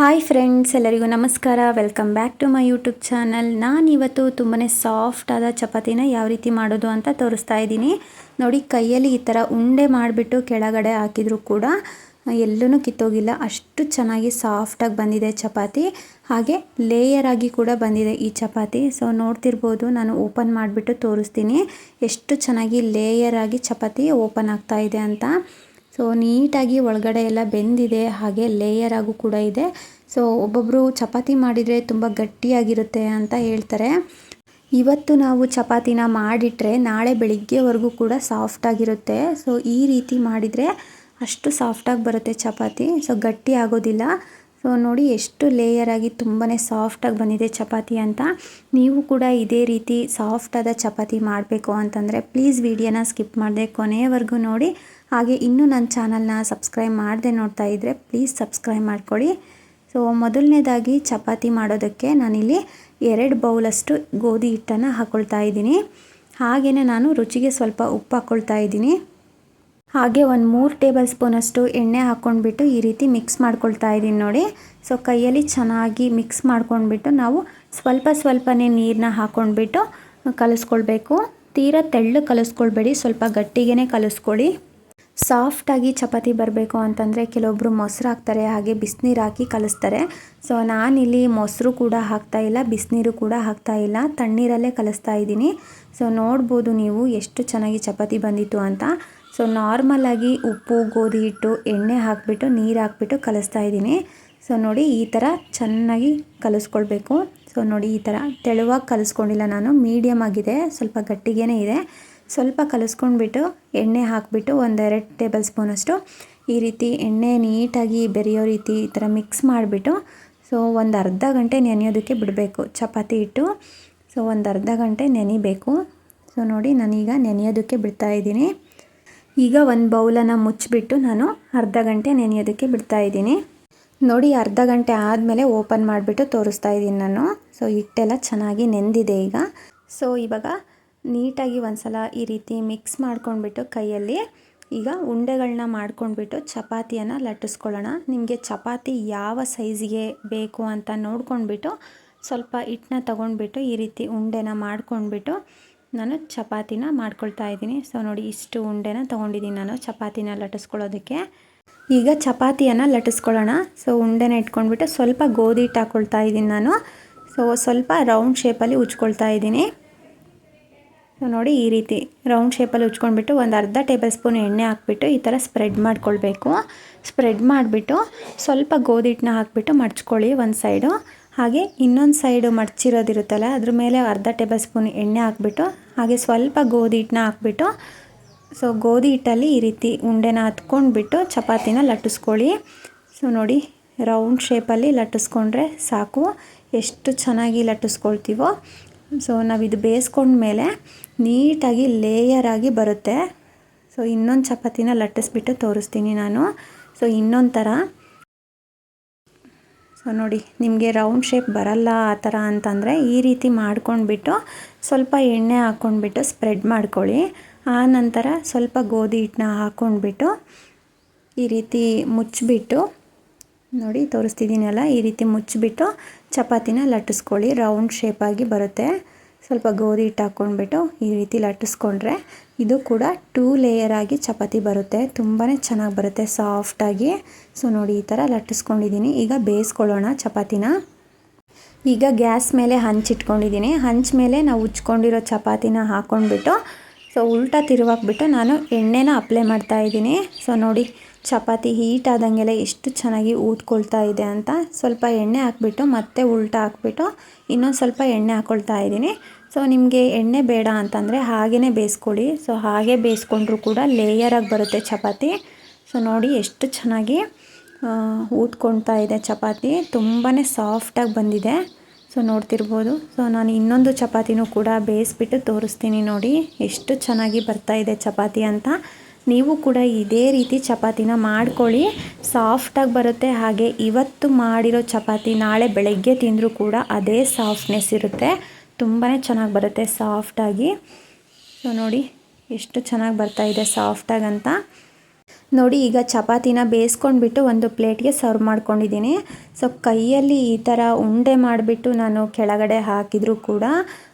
Hi friends ಎಲ್ಲರಿಗೂ ನಮಸ್ಕಾರ. Welcome back to my YouTube channel ನಾನಿವತ್ತು ತುಂಬಾ ಆದ ಚಪಾತಿನ ಯಾವ ರೀತಿ ಮಾಡೋದು ಅಂತ ತೋರಿಸ್ತಾ ಇದ್ದೀನಿ. ನೋಡಿ, ಕೈಯಲ್ಲಿ ಈ ಥರ ಉಂಡೆ ಮಾಡಿಬಿಟ್ಟು ಕೆಳಗಡೆ ಹಾಕಿದರೂ ಕೂಡ ಎಲ್ಲೂ ಕಿತ್ತೋಗಿಲ್ಲ. ಅಷ್ಟು ಚೆನ್ನಾಗಿ ಸಾಫ್ಟಾಗಿ ಬಂದಿದೆ ಚಪಾತಿ. ಹಾಗೆ ಲೇಯರ್ ಆಗಿ ಕೂಡ ಬಂದಿದೆ ಈ ಚಪಾತಿ. ಸೊ ನೋಡ್ತಿರ್ಬೋದು, ನಾನು ಓಪನ್ ಮಾಡಿಬಿಟ್ಟು ತೋರಿಸ್ತೀನಿ. ಎಷ್ಟು ಚೆನ್ನಾಗಿ ಲೇಯರ್ ಆಗಿ ಚಪಾತಿ ಓಪನ್ ಆಗ್ತಾ ಇದೆ ಅಂತ. ಸೊ ನೀಟಾಗಿ ಒಳಗಡೆ ಎಲ್ಲ ಬೆಂದಿದೆ, ಹಾಗೆ ಲೇಯರ್ ಆಗು ಕೂಡ ಇದೆ. ಸೊ ಒಬ್ಬೊಬ್ಬರು ಚಪಾತಿ ಮಾಡಿದರೆ ತುಂಬ ಗಟ್ಟಿಯಾಗಿರುತ್ತೆ ಅಂತ ಹೇಳ್ತಾರೆ. ಇವತ್ತು ನಾವು ಚಪಾತಿನ ಮಾಡಿಟ್ರೆ ನಾಳೆ ಬೆಳಿಗ್ಗೆವರೆಗೂ ಕೂಡ ಸಾಫ್ಟಾಗಿರುತ್ತೆ ಸೊ ಈ ರೀತಿ ಮಾಡಿದರೆ ಅಷ್ಟು ಸಾಫ್ಟಾಗಿ ಬರುತ್ತೆ ಚಪಾತಿ. ಸೊ ಗಟ್ಟಿ ಆಗೋದಿಲ್ಲ. ಸೊ ನೋಡಿ, ಎಷ್ಟು ಲೇಯರ್ ಆಗಿ ತುಂಬಾ ಸಾಫ್ಟಾಗಿ ಬಂದಿದೆ ಚಪಾತಿ ಅಂತ. ನೀವು ಕೂಡ ಇದೇ ರೀತಿ ಸಾಫ್ಟಾದ ಚಪಾತಿ ಮಾಡಬೇಕು ಅಂತಂದರೆ ಪ್ಲೀಸ್ ವಿಡಿಯೋನ ಸ್ಕಿಪ್ ಮಾಡಿದೆ ಕೊನೆಯವರೆಗೂ ನೋಡಿ. ಹಾಗೆ ಇನ್ನೂ ನನ್ನ ಚಾನಲ್ನ ಸಬ್ಸ್ಕ್ರೈಬ್ ಮಾಡದೆ ನೋಡ್ತಾ ಇದ್ದರೆ ಪ್ಲೀಸ್ ಸಬ್ಸ್ಕ್ರೈಬ್ ಮಾಡ್ಕೊಳ್ಳಿ ಸೊ ಮೊದಲನೇದಾಗಿ ಚಪಾತಿ ಮಾಡೋದಕ್ಕೆ ನಾನಿಲ್ಲಿ ಎರಡು ಬೌಲಷ್ಟು ಗೋಧಿ ಹಿಟ್ಟನ್ನು ಹಾಕ್ಕೊಳ್ತಾ ಇದ್ದೀನಿ. ಹಾಗೆಯೇ ನಾನು ರುಚಿಗೆ ಸ್ವಲ್ಪ ಉಪ್ಪು ಹಾಕ್ಕೊಳ್ತಾ ಇದ್ದೀನಿ. ಹಾಗೆ ಒಂದು ಮೂರು ಟೇಬಲ್ ಸ್ಪೂನಷ್ಟು ಎಣ್ಣೆ ಹಾಕ್ಕೊಂಡ್ಬಿಟ್ಟು ಈ ರೀತಿ ಮಿಕ್ಸ್ ಮಾಡ್ಕೊಳ್ತಾ ಇದ್ದೀನಿ ನೋಡಿ. ಸೊ ಕೈಯಲ್ಲಿ ಚೆನ್ನಾಗಿ ಮಿಕ್ಸ್ ಮಾಡ್ಕೊಂಡ್ಬಿಟ್ಟು ನಾವು ಸ್ವಲ್ಪ ಸ್ವಲ್ಪನೇ ನೀರನ್ನ ಹಾಕ್ಕೊಂಡ್ಬಿಟ್ಟು ಕಲಿಸ್ಕೊಳ್ಬೇಕು. ತೀರಾ ತೆಳ್ಳು ಕಲಿಸ್ಕೊಳ್ಬೇಡಿ, ಸ್ವಲ್ಪ ಗಟ್ಟಿಗೆ ಕಲಿಸ್ಕೊಳ್ಳಿ ಸಾಫ್ಟಾಗಿ ಚಪಾತಿ ಬರಬೇಕು ಅಂತಂದರೆ ಕೆಲವೊಬ್ಬರು ಮೊಸರು ಹಾಕ್ತಾರೆ, ಹಾಗೆ ಬಿಸಿನೀರು ಹಾಕಿ ಕಲಿಸ್ತಾರೆ. ಸೊ ನಾನಿಲ್ಲಿ ಮೊಸರು ಕೂಡ ಹಾಕ್ತಾ ಇಲ್ಲ, ಬಿಸಿನೀರು ಕೂಡ ಹಾಕ್ತಾ ಇಲ್ಲ. ತಣ್ಣೀರಲ್ಲೇ ಕಲಿಸ್ತಾ ಇದ್ದೀನಿ. ಸೊ ನೋಡ್ಬೋದು ನೀವು ಎಷ್ಟು ಚೆನ್ನಾಗಿ ಚಪಾತಿ ಬಂದಿತ್ತು ಅಂತ. ಸೊ ನಾರ್ಮಲಾಗಿ ಉಪ್ಪು, ಗೋಧಿ ಹಿಟ್ಟು, ಎಣ್ಣೆ ಹಾಕಿಬಿಟ್ಟು, ನೀರು ಹಾಕ್ಬಿಟ್ಟು ಕಲಿಸ್ತಾ ಇದ್ದೀನಿ. ಸೊ ನೋಡಿ ಈ ಥರ ಚೆನ್ನಾಗಿ ಕಲಿಸ್ಕೊಳ್ಬೇಕು. ಸೊ ನೋಡಿ ಈ ಥರ ತೆಳುವಾಗಿ ಕಲಿಸ್ಕೊಂಡಿಲ್ಲ ನಾನು. ಮೀಡಿಯಮ್ ಆಗಿದೆ, ಸ್ವಲ್ಪ ಗಟ್ಟಿಗೇ ಇದೆ. ಸ್ವಲ್ಪ ಕಲಿಸ್ಕೊಂಡ್ಬಿಟ್ಟು ಎಣ್ಣೆ ಹಾಕಿಬಿಟ್ಟು ಒಂದೆರಡು ಟೇಬಲ್ ಸ್ಪೂನಷ್ಟು ಈ ರೀತಿ ಎಣ್ಣೆ ನೀಟಾಗಿ ಬೆರೆಯೋ ರೀತಿ ಈ ಥರ ಮಿಕ್ಸ್ ಮಾಡಿಬಿಟ್ಟು ಸೊ ಒಂದು ಅರ್ಧ ಗಂಟೆ ನೆನೆಯೋದಕ್ಕೆ ಬಿಡಬೇಕು. ಚಪಾತಿ ಹಿಟ್ಟು. ಸೊ ಒಂದು ಅರ್ಧ ಗಂಟೆ ನೆನಿಬೇಕು. ಸೊ ನೋಡಿ ನಾನೀಗ ನೆನೆಯೋದಕ್ಕೆ ಬಿಡ್ತಾ ಇದ್ದೀನಿ. ಈಗ ಒಂದು ಬೌಲನ್ನು ಮುಚ್ಚಿಬಿಟ್ಟು ನಾನು ಅರ್ಧ ಗಂಟೆ ನೆನೆಯೋದಕ್ಕೆ ಬಿಡ್ತಾ ಇದ್ದೀನಿ. ನೋಡಿ ಅರ್ಧ ಗಂಟೆ ಆದಮೇಲೆ ಓಪನ್ ಮಾಡಿಬಿಟ್ಟು ತೋರಿಸ್ತಾ ಇದ್ದೀನಿ ನಾನು. ಸೊ ಹಿಟ್ಟೆಲ್ಲ ಚೆನ್ನಾಗಿ ನೆಂದಿದೆ ಈಗ. ಸೊ ಇವಾಗ ನೀಟಾಗಿ ಒಂದ್ಸಲ ಈ ರೀತಿ ಮಿಕ್ಸ್ ಮಾಡ್ಕೊಂಡ್ಬಿಟ್ಟು ಕೈಯಲ್ಲಿ ಈಗ ಉಂಡೆಗಳನ್ನ ಮಾಡ್ಕೊಂಡ್ಬಿಟ್ಟು ಚಪಾತಿಯನ್ನು ಲಟ್ಟಿಸ್ಕೊಳ್ಳೋಣ. ನಿಮಗೆ ಚಪಾತಿ ಯಾವ ಸೈಜ್ಗೆ ಬೇಕು ಅಂತ ನೋಡ್ಕೊಂಡ್ಬಿಟ್ಟು ಸ್ವಲ್ಪ ಹಿಟ್ಟನ್ನ ತೊಗೊಂಡ್ಬಿಟ್ಟು ಈ ರೀತಿ ಉಂಡೆನ ಮಾಡ್ಕೊಂಡ್ಬಿಟ್ಟು ನಾನು ಚಪಾತಿನ ಮಾಡ್ಕೊಳ್ತಾ ಇದ್ದೀನಿ. ಸೊ, ನೋಡಿ ಇಷ್ಟು ಉಂಡೆನ ತೊಗೊಂಡಿದ್ದೀನಿ ನಾನು ಚಪಾತಿನ ಲಟ್ಟಿಸ್ಕೊಳ್ಳೋದಕ್ಕೆ. ಈಗ ಚಪಾತಿಯನ್ನು ಲಟ್ಟಿಸ್ಕೊಳ್ಳೋಣ. ಸೊ, ಉಂಡೆನ ಇಟ್ಕೊಂಡ್ಬಿಟ್ಟು ಸ್ವಲ್ಪ ಗೋಧಿ ಹಿಟ್ಟು ಹಾಕ್ಕೊಳ್ತಾ ಇದ್ದೀನಿ ನಾನು. ಸೊ, ಸ್ವಲ್ಪ ರೌಂಡ್ ಶೇಪಲ್ಲಿ ಉಜ್ಕೊಳ್ತಾ ಇದ್ದೀನಿ. ನೋಡಿ ಈ ರೀತಿ ರೌಂಡ್ ಶೇಪಲ್ಲಿ ಉಚ್ಕೊಂಡ್ಬಿಟ್ಟು ಒಂದು ಅರ್ಧ ಟೇಬಲ್ ಸ್ಪೂನ್ ಎಣ್ಣೆ ಹಾಕ್ಬಿಟ್ಟು ಈ ಥರ ಸ್ಪ್ರೆಡ್ ಮಾಡ್ಕೊಳ್ಬೇಕು. ಸ್ಪ್ರೆಡ್ ಮಾಡಿಬಿಟ್ಟು ಸ್ವಲ್ಪ ಗೋಧಿ ಹಿಟ್ಟನ್ನ ಹಾಕ್ಬಿಟ್ಟು ಮಡ್ಚ್ಕೊಳ್ಳಿ ಒಂದು ಸೈಡು ಹಾಗೆ ಇನ್ನೊಂದು ಸೈಡು ಮಡ್ಚಿರೋದಿರುತ್ತಲ್ಲ, ಅದ್ರ ಮೇಲೆ ಅರ್ಧ ಟೇಬಲ್ ಸ್ಪೂನ್ ಎಣ್ಣೆ ಹಾಕ್ಬಿಟ್ಟು ಹಾಗೆ ಸ್ವಲ್ಪ ಗೋಧಿ ಹಿಟ್ಟನ್ನ ಹಾಕ್ಬಿಟ್ಟು ಸೊ ಗೋಧಿ ಹಿಟ್ಟಲ್ಲಿ ಈ ರೀತಿ ಉಂಡೆನ ಹತ್ಕೊಂಡ್ಬಿಟ್ಟು ಚಪಾತಿನ ಲಟ್ಟಿಸ್ಕೊಳ್ಳಿ. ಸೊ ನೋಡಿ ರೌಂಡ್ ಶೇಪಲ್ಲಿ ಲಟ್ಟಿಸ್ಕೊಂಡ್ರೆ ಸಾಕು. ಎಷ್ಟು ಚೆನ್ನಾಗಿ ಲಟ್ಟಿಸ್ಕೊಳ್ತೀವೋ ಸೊ ನಾವು ಇದು ಬೇಯಿಸ್ಕೊಂಡ್ಮೇಲೆ ನೀಟಾಗಿ ಲೇಯರಾಗಿ ಬರುತ್ತೆ. ಸೊ ಇನ್ನೊಂದು ಚಪಾತಿನ ಲಟ್ಟಿಸ್ಬಿಟ್ಟು ತೋರಿಸ್ತೀನಿ ನಾನು. ಸೊ ಇನ್ನೊಂದು ಥರ ಸೊ ನೋಡಿ, ನಿಮಗೆ ರೌಂಡ್ ಶೇಪ್ ಬರಲ್ಲ ಆ ಥರ ಅಂತಂದರೆ ಈ ರೀತಿ ಮಾಡ್ಕೊಂಡ್ಬಿಟ್ಟು ಸ್ವಲ್ಪ ಎಣ್ಣೆ ಹಾಕ್ಕೊಂಡ್ಬಿಟ್ಟು ಸ್ಪ್ರೆಡ್ ಮಾಡ್ಕೊಳ್ಳಿ. ಆ ನಂತರ ಸ್ವಲ್ಪ ಗೋಧಿ ಹಿಟ್ಟನ್ನ ಹಾಕ್ಕೊಂಡ್ಬಿಟ್ಟು ಈ ರೀತಿ ಮುಚ್ಚಿಬಿಟ್ಟು ನೋಡಿ, ತೋರಿಸ್ತಿದ್ದೀನಲ್ಲ, ಈ ರೀತಿ ಮುಚ್ಚಿಬಿಟ್ಟು ಚಪಾತಿನ ಲಟ್ಟಿಸ್ಕೊಳ್ಳಿ. ರೌಂಡ್ ಶೇಪಾಗಿ ಬರುತ್ತೆ. ಸ್ವಲ್ಪ ಗೋಧಿ ಹಿಟ್ಟು ಹಾಕ್ಕೊಂಡ್ಬಿಟ್ಟು ಈ ರೀತಿ ಲಟ್ಟಿಸ್ಕೊಂಡ್ರೆ ಇದು ಕೂಡ ಟೂ ಲೇಯರ್ ಆಗಿ ಚಪಾತಿ ಬರುತ್ತೆ. ತುಂಬಾ ಚೆನ್ನಾಗಿ ಬರುತ್ತೆ ಸಾಫ್ಟಾಗಿ ಸೊ, ನೋಡಿ, ಈ ಥರ ಲಟ್ಟಿಸ್ಕೊಂಡಿದ್ದೀನಿ. ಈಗ ಬೇಯಿಸ್ಕೊಳ್ಳೋಣ ಚಪಾತಿನ. ಈಗ ಗ್ಯಾಸ್ ಮೇಲೆ ಹಂಚಿಟ್ಕೊಂಡಿದ್ದೀನಿ ಹಂಚ ಮೇಲೆ ನಾವು ಉಚ್ಕೊಂಡಿರೋ ಚಪಾತಿನ ಹಾಕ್ಕೊಂಡ್ಬಿಟ್ಟು ಸೊ ಉಲ್ಟಾ ತಿರುವಾಕ್ಬಿಟ್ಟು ನಾನು ಎಣ್ಣೆನ ಅಪ್ಲೈ ಮಾಡ್ತಾ ಇದ್ದೀನಿ. ಸೊ ನೋಡಿ, ಚಪಾತಿ ಹೀಟ್ ಆದಂಗೆಲ್ಲ ಎಷ್ಟು ಚೆನ್ನಾಗಿ ಊದ್ಕೊಳ್ತಾ ಇದೆ ಅಂತ. ಸ್ವಲ್ಪ ಎಣ್ಣೆ ಹಾಕ್ಬಿಟ್ಟು, ಮತ್ತೆ ಉಲ್ಟಾ ಹಾಕ್ಬಿಟ್ಟು ಇನ್ನೊಂದು ಸ್ವಲ್ಪ ಎಣ್ಣೆ ಹಾಕ್ಕೊಳ್ತಾ ಇದ್ದೀನಿ. ಸೊ ನಿಮಗೆ ಎಣ್ಣೆ ಬೇಡ ಅಂತಂದರೆ ಹಾಗೇ ಬೇಯಿಸ್ಕೊಳ್ಳಿ. ಸೊ ಹಾಗೆ ಬೇಯಿಸ್ಕೊಂಡ್ರೂ ಕೂಡ ಲೇಯರಾಗಿ ಬರುತ್ತೆ ಚಪಾತಿ. ಸೊ ನೋಡಿ, ಎಷ್ಟು ಚೆನ್ನಾಗಿ ಊದ್ಕೊಳ್ತಾ ಇದೆ ಚಪಾತಿ. ತುಂಬಾ ಸಾಫ್ಟಾಗಿ ಬಂದಿದೆ. ಸೊ ನೋಡ್ತಿರ್ಬೋದು. ಸೊ ನಾನು ಇನ್ನೊಂದು ಚಪಾತಿನೂ ಕೂಡ ಬೇಯಿಸ್ಬಿಟ್ಟು ತೋರಿಸ್ತೀನಿ ನೋಡಿ. ಎಷ್ಟು ಚೆನ್ನಾಗಿ ಬರ್ತಾ ಇದೆ ಚಪಾತಿ ಅಂತ. ನೀವು ಕೂಡ ಇದೇ ರೀತಿ ಚಪಾತಿನ ಮಾಡ್ಕೊಳ್ಳಿ. ಸಾಫ್ಟಾಗಿ ಬರುತ್ತೆ. ಹಾಗೆ ಇವತ್ತು ಮಾಡಿರೋ ಚಪಾತಿ ನಾಳೆ ಬೆಳಗ್ಗೆ ತಿಂದರೂ ಕೂಡ ಅದೇ ಸಾಫ್ಟ್ನೆಸ್ ಇರುತ್ತೆ. ತುಂಬಾ ಚೆನ್ನಾಗಿ ಬರುತ್ತೆ ಸಾಫ್ಟಾಗಿ. ಸೊ ನೋಡಿ, ಎಷ್ಟು ಚೆನ್ನಾಗಿ ಬರ್ತಾ ಇದೆ ಸಾಫ್ಟಾಗಿ ಅಂತ. ನೋಡಿ, ಈಗ ಚಪಾತಿನ ಬೇಯಿಸ್ಕೊಂಡ್ಬಿಟ್ಟು ಒಂದು ಪ್ಲೇಟ್ಗೆ ಸರ್ವ್ ಮಾಡ್ಕೊಂಡಿದ್ದೀನಿ. ಸೊ, ಕೈಯಲ್ಲಿ ಈ ಥರ ಉಂಡೆ ಮಾಡಿಬಿಟ್ಟು ನಾನು ಕೆಳಗಡೆ ಹಾಕಿದರೂ ಕೂಡ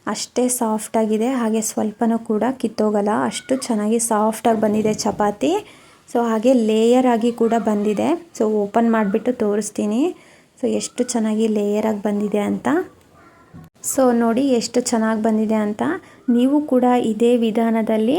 ಅಷ್ಟೇ ಸಾಫ್ಟಾಗಿದೆ ಹಾಗೆ ಸ್ವಲ್ಪನೂ ಕೂಡ ಕಿತ್ತೋಗಲ್ಲ. ಅಷ್ಟು ಚೆನ್ನಾಗಿ ಸಾಫ್ಟಾಗಿ ಬಂದಿದೆ ಚಪಾತಿ. ಸೊ, ಹಾಗೆ ಲೇಯರ್ ಆಗಿ ಕೂಡ ಬಂದಿದೆ. ಸೊ, ಓಪನ್ ಮಾಡಿಬಿಟ್ಟು ತೋರಿಸ್ತೀನಿ. ಸೊ, ಎಷ್ಟು ಚೆನ್ನಾಗಿ ಲೇಯರ್ ಆಗಿ ಬಂದಿದೆ ಅಂತ. ಸೊ, ನೋಡಿ, ಎಷ್ಟು ಚೆನ್ನಾಗಿ ಬಂದಿದೆ ಅಂತ. ನೀವು ಕೂಡ ಇದೇ ವಿಧಾನದಲ್ಲಿ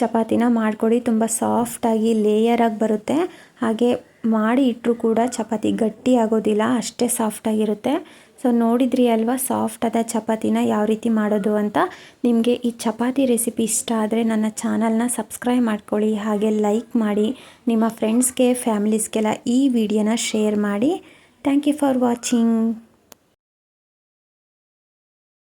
ಚಪಾತಿನ ಮಾಡಿಕೊಡಿ. ತುಂಬ ಸಾಫ್ಟಾಗಿ ಲೇಯರಾಗಿ ಬರುತ್ತೆ. ಹಾಗೆ ಮಾಡಿ ಇಟ್ಟರೂ ಕೂಡ ಚಪಾತಿ ಗಟ್ಟಿ ಆಗೋದಿಲ್ಲ, ಅಷ್ಟೇ ಸಾಫ್ಟಾಗಿರುತ್ತೆ ಸೊ ನೋಡಿದ್ರಿ ಅಲ್ವಾ ಸಾಫ್ಟಾದ ಚಪಾತಿನ ಯಾವ ರೀತಿ ಮಾಡೋದು ಅಂತ? ನಿಮಗೆ ಈ ಚಪಾತಿ ರೆಸಿಪಿ ಇಷ್ಟ ಆದರೆ ನನ್ನ ಚಾನಲ್ನ ಸಬ್ಸ್ಕ್ರೈಬ್ ಮಾಡ್ಕೊಳ್ಳಿ. ಹಾಗೆ ಲೈಕ್ ಮಾಡಿ, ನಿಮ್ಮ ಫ್ರೆಂಡ್ಸ್ಗೆ ಫ್ಯಾಮಿಲೀಸ್ಗೆಲ್ಲ ಈ ವಿಡಿಯೋನ ಶೇರ್ ಮಾಡಿ. Thank you for watching